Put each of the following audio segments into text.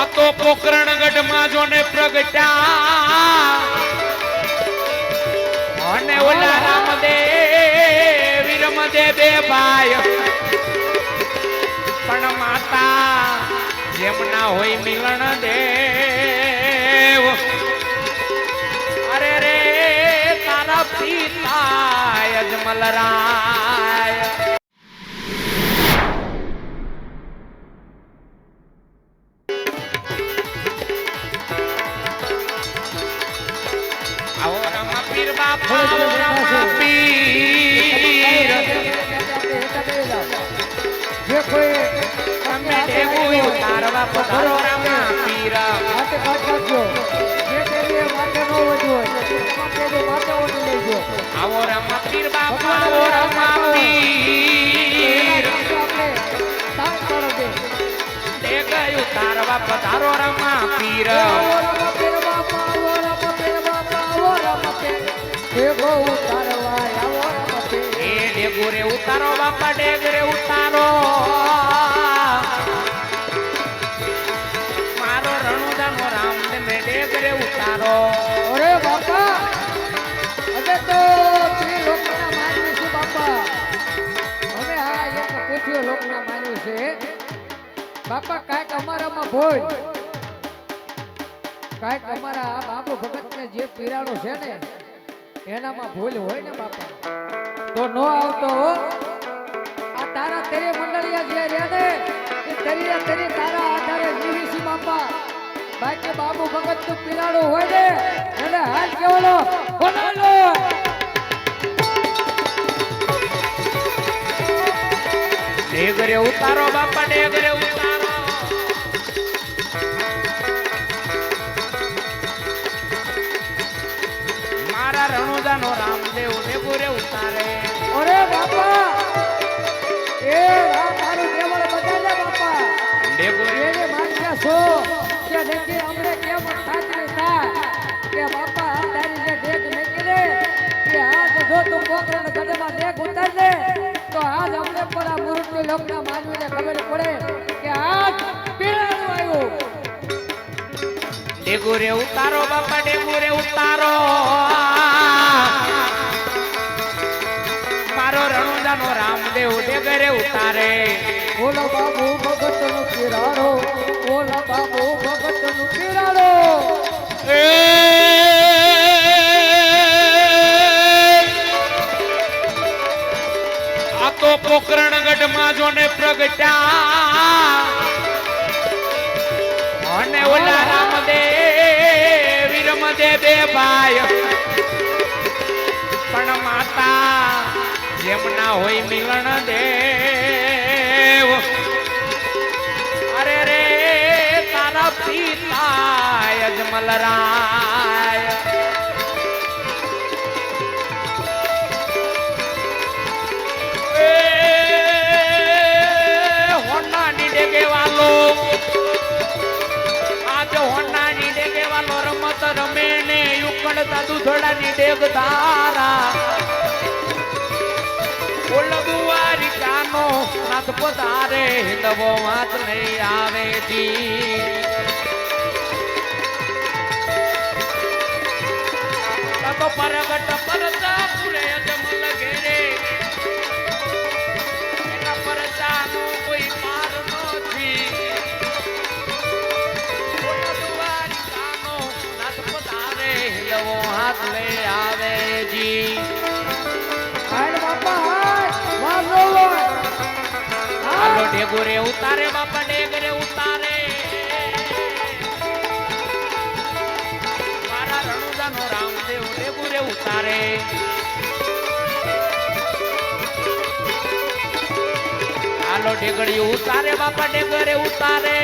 આ તો પોકરણગઢમાં જોને પ્રગટ્યા. અને ઓલા રામદેવ રમદે બે ભાઈ. પણ માતા જેમના હોય મિલન દેવ. અરે રે, તારા પિતા અજમલ પીર જે કોઈ તમે દેવું તારવા પધારો રમા પીર માટે કાઢ નાખજો જે તેની માટે ન વધુ હોય માટે ઓછી લેજો આવો રમા પીર બાપા આવો રમા પીર તારવા પધારો રમા પીર બાપા ઉતારો. મારો રણુદાનો રામ ને હવે માનવી છે બાપા. અમે આ એક પૂછ્યું લોકના માન્યું છે. બાપા, કાંઈક અમારામાં ભોજ કાંઈક અમારા બાપુ ભગતને જે પીરાણું છે ને એનામાં ભૂલ હોય ને બાપા. તો નો આવતો આ તારા તેરે મંડળિયા જે રહ્યા એ તેરી તેરી તારા આધારે જીવી બાપા. બાકી બાબુ ભગત તું પીરાણું હોય ને, એને હાલ કેવાનો બોલાલો ડેગરે ઉતારો બાપા ડેગરે કે દેખી અમને કેમ ખાતરી થાય? કે બાપા તારી જે ડેક દે કે આજ જો તું પોકરણ ગઢમાં ડેક ઉતાર દે તો આજ અમને પણ આ ડેગુરે ઉતારો બાપા, ડેગુરે ઉતારો. મારો રણુદાનો રામદેવ ડેગરે ઉતારે. ઓલા બાબુ ભગતનું કિરાડો ઓલા બાબુ ભગતનું એ આ તો પોકરણગઢમાં જોને પ્રગટ્યા. અને ઓલા રામદેવ વીરમદે બે ભાઈ. જેમના હોય મિલણ દેવ. અરે રે, તારા પિતા અજમલ રમે ને વાલો. આજ હોન્નાની ડેગે વાલો ને નાથ પધારે નવો વાત નહીં આવે જી. પરગટ પરતા ડેગુરે ઉતારે, બાપા ડેગરે ઉતારે. મારા રણુદાનો રામદેવ ડેગુરે ઉતારે. હાલો ડેગડી ઉતારે, બાપા ડેગરે ઉતારે.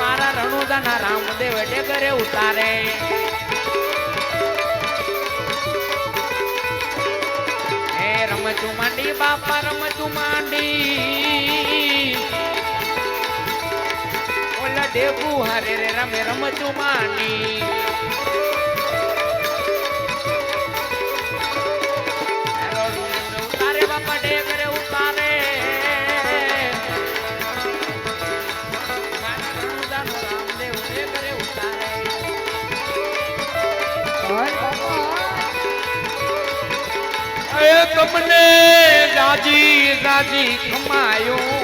મારા રણુદાના રામદેવ ડેગરે ઉતારે. માંડી બાપા રમચુ માંડી. ઓલા દેવુ હારે રે રમે રમચુ માંડી. તારે બાપા ડેગરે ઉતારે તમને રાજી રાજી ખમાયો.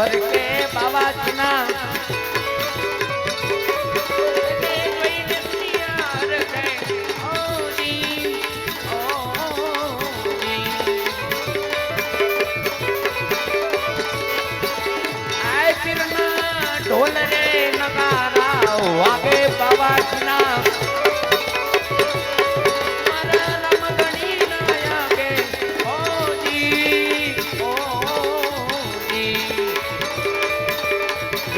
ફરકે બાવાજના. ઢોલ રે નગારા વાગે બાવાજના.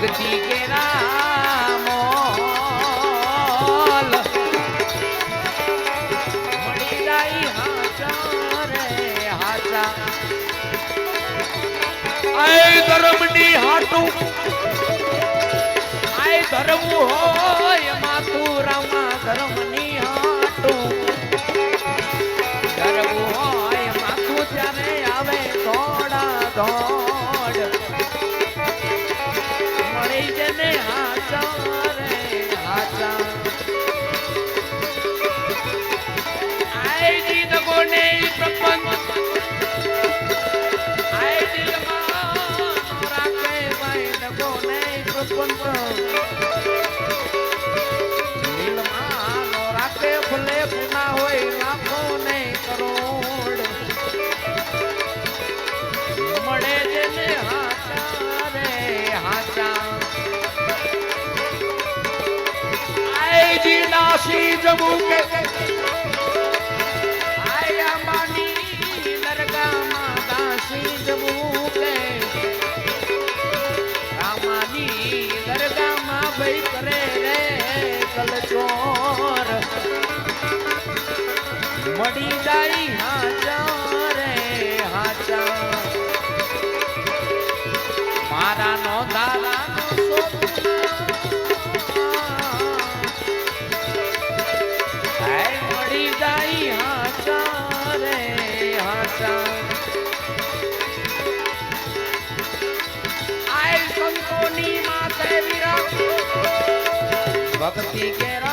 ભક્તિ કે રામો મળી જાય હાચા રે હાટું. આય ધર્મ હોય માની જવું કે આયા માની નરગામાં દાસી જવું કે રામાની નરગામાં જાય Get up.